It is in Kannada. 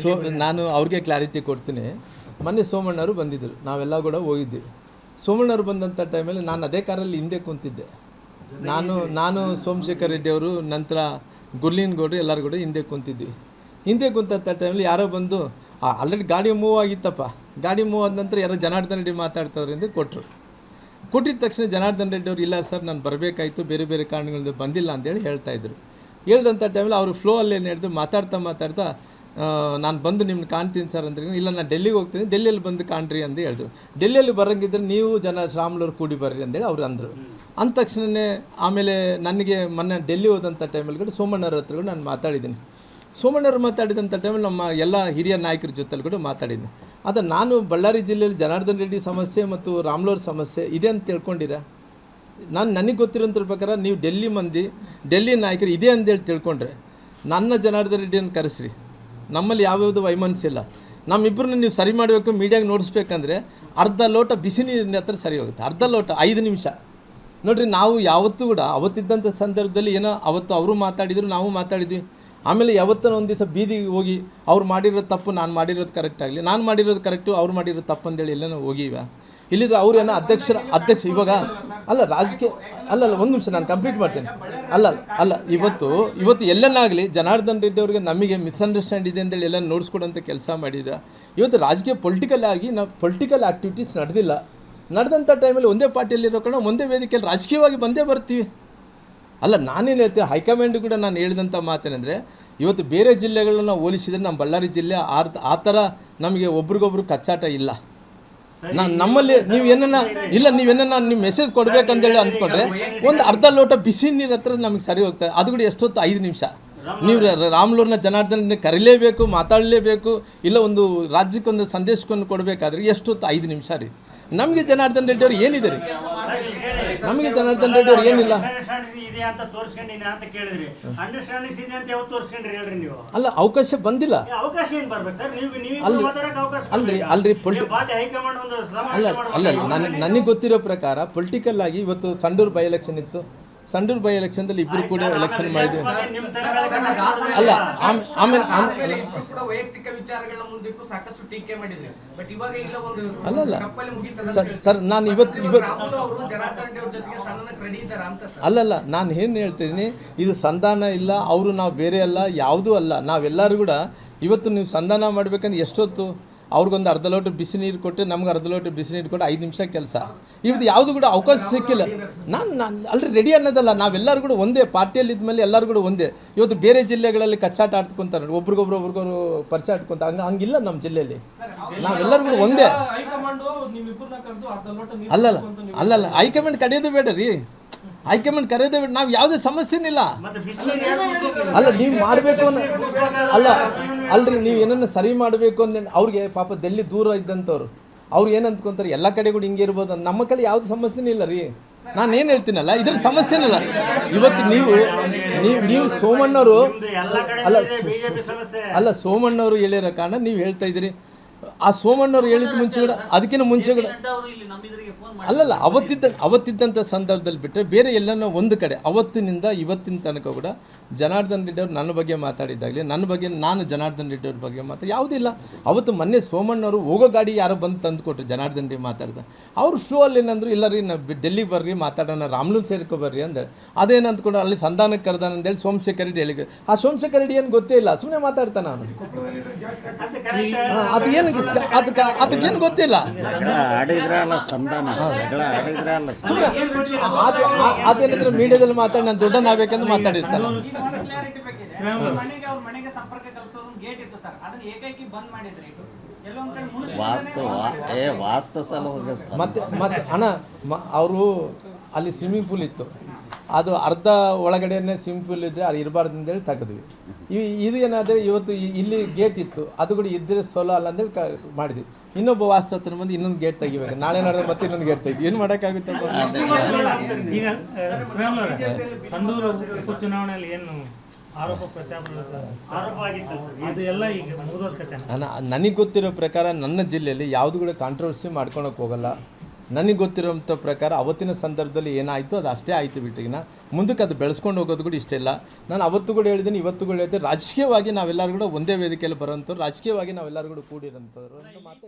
ಸೊ ನಾನು ಅವ್ರಿಗೆ ಕ್ಲಾರಿಟಿ ಕೊಡ್ತೀನಿ. ಮೊನ್ನೆ ಸೋಮಣ್ಣವರು ಬಂದಿದ್ದರು ನಾವೆಲ್ಲ ಕೂಡ ಹೋಗಿದ್ವಿ. ಸೋಮಣ್ಣವರು ಬಂದಂಥ ಟೈಮಲ್ಲಿ ನಾನು ಅದೇ ಕಾರಲ್ಲಿ ಹಿಂದೆ ಕುಂತಿದ್ದೆ. ನಾನು ನಾನು ಸೋಮಶೇಖರ್ ರೆಡ್ಡಿ ಅವರು ನಂತರ ಗುರ್ಲಿನ್ ಗೌಡ್ರು ಎಲ್ಲರೂ ಕೂಡ ಹಿಂದೆ ಕುಂತಿದ್ವಿ. ಹಿಂದೆ ಕುಂತಂಥ ಟೈಮಲ್ಲಿ ಯಾರೋ ಬಂದು ಆಲ್ರೆಡಿ ಗಾಡಿ ಮೂವ್ ಆಗಿತ್ತಪ್ಪ. ಗಾಡಿ ಮೂವ್ ಆದ ನಂತರ ಯಾರೋ ಜನಾರ್ದನ್ ರೆಡ್ಡಿ ಮಾತಾಡ್ತಾರೆ ಎಂದು ಕೊಟ್ಟರು ಕೊಟ್ಟಿದ ತಕ್ಷಣ ಜನಾರ್ದನ್ ರೆಡ್ಡಿ ಅವರು ಇಲ್ಲ ಸರ್ ನಾನು ಬರಬೇಕಾಯಿತು. ಬೇರೆ ಬೇರೆ ಕಾರಣಗಳಿಂದ ಬಂದಿಲ್ಲ ಅಂತೇಳಿ ಹೇಳ್ತಾ ಇದ್ರು. ಹೇಳ್ದಂಥ ಟೈಮಲ್ಲಿ ಅವರು ಫ್ಲೋ ಅಲ್ಲಿ ಏನು ಹೇಳಿದ್ರು ಮಾತಾಡ್ತಾ ಮಾತಾಡ್ತಾ ನಾನು ಬಂದು ನಿಮ್ಮನ್ನ ಕಾಣ್ತೀನಿ ಸರ್ ಅಂದ್ರೆ. ಇಲ್ಲ, ನಾನು ಡೆಲ್ಲಿಗೆ ಹೋಗ್ತೀನಿ, ಡೆಲ್ಲಿಯಲ್ಲಿ ಬಂದು ಕಾಣ್ರಿ ಅಂತ ಹೇಳಿದ್ರು. ಡೆಲ್ಲಿಯಲ್ಲಿ ಬರೋಂಗಿದ್ರೆ ನೀವು ಜನ ಶ್ರಾಮ್ಲವ್ರು ಕೂಡಿ ಬರ್ರಿ ಅಂದೇಳಿ ಅವ್ರು ಅಂದರು. ಅಂದ ತಕ್ಷಣವೇ ಆಮೇಲೆ ನನಗೆ ಮೊನ್ನೆ ಡೆಲ್ಲಿ ಹೋದಂಥ ಟೈಮಲ್ಲಿ ಕೂಡ ಸೋಮಣ್ಣವ್ರ ಹತ್ರ ಕೂಡ ನಾನು ಮಾತಾಡಿದ್ದೀನಿ. ಸೋಮಣ್ಣವ್ರು ಮಾತಾಡಿದಂಥ ಟೈಮಲ್ಲಿ ನಮ್ಮ ಎಲ್ಲ ಹಿರಿಯ ನಾಯಕರ ಜೊತೆಲಿ ಕೂಡ ಮಾತಾಡಿದ್ದೀನಿ ಆದರೆ ನಾನು ಬಳ್ಳಾರಿ ಜಿಲ್ಲೆಯಲ್ಲಿ ಜನಾರ್ದನ್ ರೆಡ್ಡಿ ಸಮಸ್ಯೆ ಮತ್ತು ರಾಮ್ಲೋರ್ ಸಮಸ್ಯೆ ಇದೆ ಅಂತ ತಿಳ್ಕೊಂಡಿರ? ನಾನು ನನಗೆ ಗೊತ್ತಿರೋಂಥ ಪ್ರಕಾರ ನೀವು ಡೆಲ್ಲಿ ಮಂದಿ, ಡೆಲ್ಲಿ ನಾಯಕರು ಇದೆ ಅಂತೇಳಿ ತಿಳ್ಕೊಂಡ್ರೆ ನನ್ನ ಜನಾರ್ದನ್ ರೆಡ್ಡಿಯನ್ನು ಕರೆಸ್ರಿ. ನಮ್ಮಲ್ಲಿ ಯಾವ್ಯಾವುದು ವೈಮನಸ್ಸಿಲ್ಲ ಇಲ್ಲ. ನಮ್ಮಿಬ್ಬರನ್ನ ನೀವು ಸರಿ ಮಾಡಬೇಕು, ಮೀಡಿಯಾಗೆ ನೋಡಿಸ್ಬೇಕಂದ್ರೆ ಅರ್ಧ ಲೋಟ ಬಿಸಿ ನೀರಿನ ಹತ್ರ ಸರಿ ಹೋಗುತ್ತೆ. ಅರ್ಧ ಲೋಟ, ಐದು ನಿಮಿಷ. ನೋಡಿರಿ, ನಾವು ಯಾವತ್ತೂ ಕೂಡ, ಅವತ್ತಿದ್ದಂಥ ಸಂದರ್ಭದಲ್ಲಿ ಏನೋ ಅವತ್ತು ಅವರು ಮಾತಾಡಿದ್ರು, ನಾವು ಮಾತಾಡಿದ್ವಿ. ಆಮೇಲೆ ಯಾವತ್ತನ ಒಂದು ದಿವಸ ಬೀದಿಗೆ ಹೋಗಿ, ಅವ್ರು ಮಾಡಿರೋದು ತಪ್ಪು ನಾನು ಮಾಡಿರೋದು ಕರೆಕ್ಟ್ ಆಗಲಿ, ನಾನು ಮಾಡಿರೋದು ಕರೆಕ್ಟು ಅವ್ರು ಮಾಡಿರೋದು ತಪ್ಪು ಅಂತೇಳಿ ಎಲ್ಲನೂ ಹೋಗಿವ. ಇಲ್ಲಿದ್ರೆ ಅವ್ರು ಏನೋ ಅಧ್ಯಕ್ಷರ ಅಧ್ಯಕ್ಷ ಇವಾಗ ಅಲ್ಲ, ರಾಜಕೀಯ ಅಲ್ಲ ಅಲ್ಲ, ಒಂದು ನಿಮಿಷ ನಾನು ಕಂಪ್ಲೀಟ್ ಮಾಡ್ತೇನೆ. ಅಲ್ಲ ಅಲ್ಲ, ಇವತ್ತು ಇವತ್ತು ಎಲ್ಲನಾಗಲಿ ಜನಾರ್ದನ್ ರೆಡ್ಡಿ ಅವರಿಗೆ ನಮಗೆ ಮಿಸ್ಅಂಡರ್ಸ್ಟ್ಯಾಂಡ್ ಇದೆ ಅಂತೇಳಿ ಎಲ್ಲ ನೋಡಿಸ್ಕೊಡೋಂಥ ಕೆಲಸ ಮಾಡಿದ. ಇವತ್ತು ರಾಜಕೀಯ ಪೊಲಿಟಿಕಲ್ ಆಗಿ ನಾವು ಪೊಲಿಟಿಕಲ್ ಆ್ಯಕ್ಟಿವಿಟೀಸ್ ನಡೆದಿಲ್ಲ. ನಡೆದಂಥ ಟೈಮಲ್ಲಿ ಒಂದೇ ಪಾರ್ಟಿಯಲ್ಲಿರೋ ಕಾರಣ ಒಂದೇ ವೇದಿಕೆಯಲ್ಲಿ ರಾಜಕೀಯವಾಗಿ ಬಂದೇ ಬರ್ತೀವಿ. ಅಲ್ಲ, ನಾನೇನು ಹೇಳ್ತೀನಿ, ಹೈಕಮಾಂಡ್ ಕೂಡ ನಾನು ಹೇಳಿದಂಥ ಮಾತೇನೆಂದರೆ, ಇವತ್ತು ಬೇರೆ ಜಿಲ್ಲೆಗಳನ್ನ ಹೋಲಿಸಿದರೆ ನಮ್ಮ ಬಳ್ಳಾರಿ ಜಿಲ್ಲೆ ಆ ಥರ ನಮಗೆ ಒಬ್ರಿಗೊಬ್ರು ಕಚ್ಚಾಟ ಇಲ್ಲ. ನಾನು ನಮ್ಮಲ್ಲಿ ನೀವು ಏನನ್ನ ಇಲ್ಲ ನೀವೇನನ್ನ ನೀವು ಮೆಸೇಜ್ ಕೊಡ್ಬೇಕಂತೇಳಿ ಅಂದ್ಕೊಂಡ್ರೆ ಒಂದು ಅರ್ಧ ಲೋಟ ಬಿಸಿ ನೀರು ಹತ್ರ ನಮಗೆ ಸರಿ ಹೋಗ್ತದೆ. ಅದು ಕೂಡ ಎಷ್ಟೊತ್ತು? ಐದು ನಿಮಿಷ. ನೀವು ರಾಮ್ಲೂರ್ನ ಜನಾರ್ದನ ಕರೀಲೇಬೇಕು ಮಾತಾಡಲೇಬೇಕು ಇಲ್ಲ ಒಂದು ರಾಜ್ಯಕ್ಕೊಂದು ಸಂದೇಶವನ್ನು ಕೊಡಬೇಕಾದ್ರೆ ಎಷ್ಟೊತ್ತು? ಐದು ನಿಮಿಷ ರೀ. ನಮಗೆ ಜನಾರ್ದನ್ ರೆಡ್ಡಿ ಅವ್ರು ಏನಿದೆ ರೀ? ನಮಗೆ ಜನಾರ್ದನ್ ರೆಡ್ಡಿ ಅವ್ರು ಏನಿಲ್ಲ. ಇದೆ ಅಂತ ತೋರ್ಸ್ಕೊಂಡಿನಿ ಅಂತ ಕೇಳಿದ್ರಿ. ಅಂಡರ್ಸ್ಟ್ಯಾಂಡಿಂಗ್ ಇದೆ ಅಂತ ಯಾವತ್ತು ತೋರ್ಸ್ಕೊಂಡ್ರಿ ಹೇಳ್ರಿ ನೀವು? ಅಲ್ಲ ಅವಕಾಶ ಬಂದಿಲ್ಲ. ಅವಕಾಶ ಏನ್ ಬರ್ಬೇಕು ಸರ್? ನೀವು ನೀವು ಅಲ್ರಿ- ಮಾತಾಡಕ್ಕೆ ಅವಕಾಶ ಅಲ್ರಿ- ಕೊಡ್ರಿ. ಅಲ್ರಿ, politi- ನೀವು ಪಾರ್ಟಿ ಹೈಕಮಾಂಡ್ ಒಂದು ಅಲ್ಲ ಅಲ್ಲ ನನಗೆ ನನಗೆ ಗೊತ್ತಿರೋ ಪ್ರಕಾರ ಪೊಲಿಟಿಕಲ್ ಆಗಿ ಇವತ್ತು ಸಂಡೂರ್ ಬೈ ಎಲೆಕ್ಷನ್ ಇತ್ತು. ಸಂಡೂರು ಬೈ ಎಲೆಕ್ಷನ್ದಲ್ಲಿ ಇಬ್ಬರು ಕೂಡ ಎಲೆಕ್ಷನ್ ಮಾಡಿದ್ವಿ. ಅಲ್ಲ ಆಮೇಲೆ ಆಮೇಲೆ ಅಲ್ಲ ವೈಯಕ್ತಿಕ ವಿಚಾರಗಳನ್ನ ಮುಂದಿಟ್ಟು ಸಾಕಷ್ಟು ಟೀಕೆ ಮಾಡಿದ್ರು. ಬಟ್ ಇವಾಗ ಇಲ್ಲ ಒಂದು ಅಲ್ಲಲ್ಲ. ಕಪ್ಪಲ್ಲಿ ಸರ್ ಸರ್ ನಾನು ಇವತ್ತು ಇವತ್ತು ಅಲ್ಲಲ್ಲ ನಾನು ಏನು ಹೇಳ್ತಿದ್ದೀನಿ ಇದು ಸಂಧಾನ ಇಲ್ಲ ಅವರು ನಾವು ಬೇರೆ ಅಲ್ಲ ಯಾವುದೂ ಅಲ್ಲ. ನಾವೆಲ್ಲರೂ ಕೂಡ ಇವತ್ತು ನೀವು ಸಂಧಾನ ಮಾಡ್ಬೇಕಂದ್ರೆ ಎಷ್ಟೊತ್ತು? ಅವ್ರಿಗೊಂದು ಅರ್ಧ ಲೋಟ ಬಿಸಿ ನೀರು ಕೊಟ್ಟು ನಮ್ಗೆ ಅರ್ಧ ಲೋಟ ಬಿಸಿ ನೀರು ಕೊಟ್ಟು ಐದು ನಿಮಿಷ ಕೆಲಸ. ಇವತ್ತು ಯಾವುದು ಕೂಡ ಅವಕಾಶ ಸಿಕ್ಕಿಲ್ಲ. ನಾನು ನಾನು ಅಲ್ರಿ ರೆಡಿ ಅನ್ನೋದಲ್ಲ ನಾವೆಲ್ಲರೂ ಕೂಡ ಒಂದೇ ಪಾರ್ಟಿಯಲ್ಲಿ ಇದ್ದ ಮೇಲೆ ಎಲ್ಲರೂ ಕೂಡ ಒಂದೇ. ಇವತ್ತು ಬೇರೆ ಜಿಲ್ಲೆಗಳಲ್ಲಿ ಕಚ್ಚಾಟ ಆಡ್ಕೊಂತಾರೆ ಒಬ್ರಿಗೊಬ್ರು ಒಬ್ರಿಗೊಬ್ರು ಪರಿಚಯ ಆಡ್ಕೊಂತ ಹಂಗೆ ಹಂಗಿಲ್ಲ ನಮ್ಮ ಜಿಲ್ಲೆಯಲ್ಲಿ. ನಾವೆಲ್ಲರೂ ಕೂಡ ಒಂದೇ. ಅಲ್ಲಲ್ಲ ಅಲ್ಲಲ್ಲ ಹೈಕಮಾಂಡ್ ಕಡಿಯೋದು ಬೇಡ ರೀ ಹೈಕಮಾಂಡ್ ಕರೆದೇ ಬಿಟ್ಟು ನಾವು ಯಾವುದೇ ಸಮಸ್ಯೆನಿಲ್ಲ? ಅಲ್ಲ ನೀವು ಮಾಡಬೇಕು ಅಂತ ಅಲ್ಲ ಅಲ್ರಿ ನೀವು ಏನನ್ನ ಸರಿ ಮಾಡಬೇಕು ಅಂದ್ರೆ ಅವ್ರಿಗೆ ಪಾಪ ದೆಲ್ಲಿ ದೂರ ಇದ್ದಂಥವ್ರು ಅವ್ರು ಏನು ಅಂದ್ಕೊಂತಾರೆ ಎಲ್ಲ ಕಡೆ ಕೂಡ ಹಿಂಗೆ ಇರ್ಬೋದು ಅಂತ. ನಮ್ಮ ಕಡೆ ಯಾವ್ದು ಸಮಸ್ಯೆನೇ ಇಲ್ಲ ರೀ. ನಾನು ಏನು ಹೇಳ್ತೀನಲ್ಲ ಇದ್ರ ಸಮಸ್ಯೆನಿಲ್ಲ ಇವತ್ತು ನೀವು ನೀವು ನೀವು ಸೋಮಣ್ಣವರು ಅಲ್ಲ ಬಿಜೆಪಿ ಸಮಸ್ಯೆ. ಅಲ್ಲ ಸೋಮಣ್ಣವರು ಹೇಳಿರೋ ಕಾರಣ ನೀವು ಹೇಳ್ತಾ ಇದ್ದೀರಿ. ಆ ಸೋಮಣ್ಣವ್ರು ಹೇಳಿದ ಮುಂಚೆ ಕೂಡ ಅದಕ್ಕಿಂತ ಮುಂಚೆ ಕೂಡ. ಅಲ್ಲಲ್ಲ ಅವತ್ತಿದ್ದ ಅವತ್ತಿದ್ದಂಥ ಸಂದರ್ಭದಲ್ಲಿ ಬಿಟ್ಟರೆ ಬೇರೆ ಎಲ್ಲನೋ ಒಂದು ಕಡೆ ಅವತ್ತಿನಿಂದ ಇವತ್ತಿನ ತನಕ ಕೂಡ ಜನಾರ್ದನ್ ರೆಡ್ಡಿ ಅವರು ನನ್ನ ಬಗ್ಗೆ ಮಾತಾಡಿದ್ದಾಗಲಿ ನನ್ನ ಬಗ್ಗೆ ನಾನು ಜನಾರ್ದನ್ ರೆಡ್ಡಿ ಅವ್ರ ಬಗ್ಗೆ ಮಾತಾಡಿ ಯಾವುದಿಲ್ಲ ಅವತ್ತು ಮೊನ್ನೆ ಸೋಮಣ್ಣವರು ಹೋಗೋ ಗಾಡಿ ಯಾರೋ ಬಂದು ತಂದು ಕೊಟ್ಟರು ಜನಾರ್ದನ್ ರೆಡ್ಡಿ ಮಾತಾಡ್ದ. ಅವ್ರು ಶೋ ಅಲ್ಲಿ ಏನಂದ್ರು ಇಲ್ಲ ರೀ ನಾವು ಡೆಲ್ಲಿಗೆ ಬರ್ರಿ ಮಾತಾಡೋಣ ರಾಮ್ಲೂನ್ ಸೇರ್ಕೊ ಬರ್ರಿ ಅಂದ್ರೆ ಅದೇನು ಅಂದ್ಕೊಂಡು ಅಲ್ಲಿ ಸಂಧಾನಕ್ಕೆ ಕರೆದಾನ ಅಂತೇಳಿ ಸೋಮಶೇಖರ್ ರೆಡ್ಡಿ ಹೇಳಿದ್ರು. ಆ ಸೋಮಶೇಖರ್ ರೆಡ್ಡಿ ಏನು ಗೊತ್ತೇ ಇಲ್ಲ ಸುಮ್ಮನೆ ಮಾತಾಡ್ತಾನೆ ನಾನು. ಅದು correct. ಅದಕ್ಕೇನು ಅದಕ್ಕೆ ಏನು ಗೊತ್ತಿಲ್ಲ. ಆಡಿದ್ರಲ್ಲ ಸಂಧಾನ ಆಡಿದ್ರಲ್ಲ ಅದೇನಿದ್ರೆ ಮೀಡಿಯಾದಲ್ಲಿ ಮಾತಾಡಿ ನಾನು ದೊಡ್ಡನಾಗಬೇಕಂತ ಮಾತಾಡಿರ್ತಾನೆ ಕ್ಲಾರಿಟಿ ಬೇಕಿದೆ ಮನೆಗೆ ಮನೆಗೆ ಸಂಪರ್ಕ ಕಲ್ಸೋದು ಗೇಟ್ ಇತ್ತು ಸರ್ ಅದನ್ನ ಏಕೈಕಿ ಬಂದ್ ಮಾಡಿದ್ರೆ ಇದು ಎಲ್ಲೊಂದ್ ಕಡೆ ಮುಳುಗಿ ವಾಸ್ತು ಏ ವಾಸ್ತು ಸಲ ಮತ್ತೆ ಮತ್ತೆ ಅಣ್ಣ ಅವರು ಅಲ್ಲಿ ಸ್ವಿಮ್ಮಿಂಗ್ ಪೂಲ್ ಇತ್ತು. ಅದು ಅರ್ಧ ಒಳಗಡೆನೆ ಸ್ವಿಮ್ಮಿಂಗ್ ಪೂಲ್ ಇದ್ದರೆ ಅದು ಇರಬಾರ್ದು ಅಂತೇಳಿ ತೆಗೆದ್ವಿ ಇದು ಏನಾದರೆ ಇವತ್ತು ಇಲ್ಲಿ ಗೇಟ್ ಇತ್ತು ಅದು ಕೂಡ ಇದ್ದರೆ ಸೋಲೋ ಅಲ್ಲ ಅಂತೇಳಿ ಕ ಮಾಡಿದ್ವಿ. ಇನ್ನೊಬ್ಬ ವಾಸ್ತವತನ ಬಂದು ಇನ್ನೊಂದು ಗೇಟ್ ತೆಗಿಬೇಕು. ನಾಳೆ ನಾಳೆ ಮತ್ತೆ ಇನ್ನೊಂದು ಗೇಟ್ ತೆಗಿ ಏನು ಮಾಡೋಕ್ಕಾಗುತ್ತೆ ಉಪಚುನಾವಣೆಯಲ್ಲಿ ಏನು ಆರೋಪ ಪ್ರತ್ಯಾರೋಪ ಆರೋಪ ಆಗಿತ್ತು ಅದು ಎಲ್ಲ ಈಗ ಮುಗಿದೋದ್ ಕತೆ ನನಗೆ ಗೊತ್ತಿರೋ ಪ್ರಕಾರ ನನ್ನ ಜಿಲ್ಲೆಯಲ್ಲಿ ಯಾವುದು ಕೂಡ ಕಾಂಟ್ರವರ್ಸಿ ಮಾಡ್ಕೊಳಕ್ಕೆ ಹೋಗಲ್ಲ. ನನಗೆ ಗೊತ್ತಿರುವಂಥ ಪ್ರಕಾರ ಅವತ್ತಿನ ಸಂದರ್ಭದಲ್ಲಿ ಏನಾಯಿತು ಅದು ಅಷ್ಟೇ ಆಯಿತು ಬಿಟ್ಟಿಗಿನ ಮುಂದಕ್ಕೆ ಅದು ಬೆಳೆಸ್ಕೊಂಡು ಹೋಗೋದು ಕೂಡ ಇಷ್ಟ ಇಲ್ಲ. ನಾನು ಅವತ್ತು ಕೂಡ ಹೇಳಿದ್ದೀನಿ, ಇವತ್ತು ಕೂಡ ಹೇಳ್ತೀನಿ. ರಾಜಕೀಯವಾಗಿ ನಾವೆಲ್ಲರೂ ಕೂಡ ಒಂದೇ ವೇದಿಕೆಯಲ್ಲಿ ಬರೋಂಥವ್ರು ರಾಜಕೀಯವಾಗಿ ನಾವೆಲ್ಲರೂ ಕೂಡ ಕೂಡಿರೋಂಥವ್ರು ಮಾತು.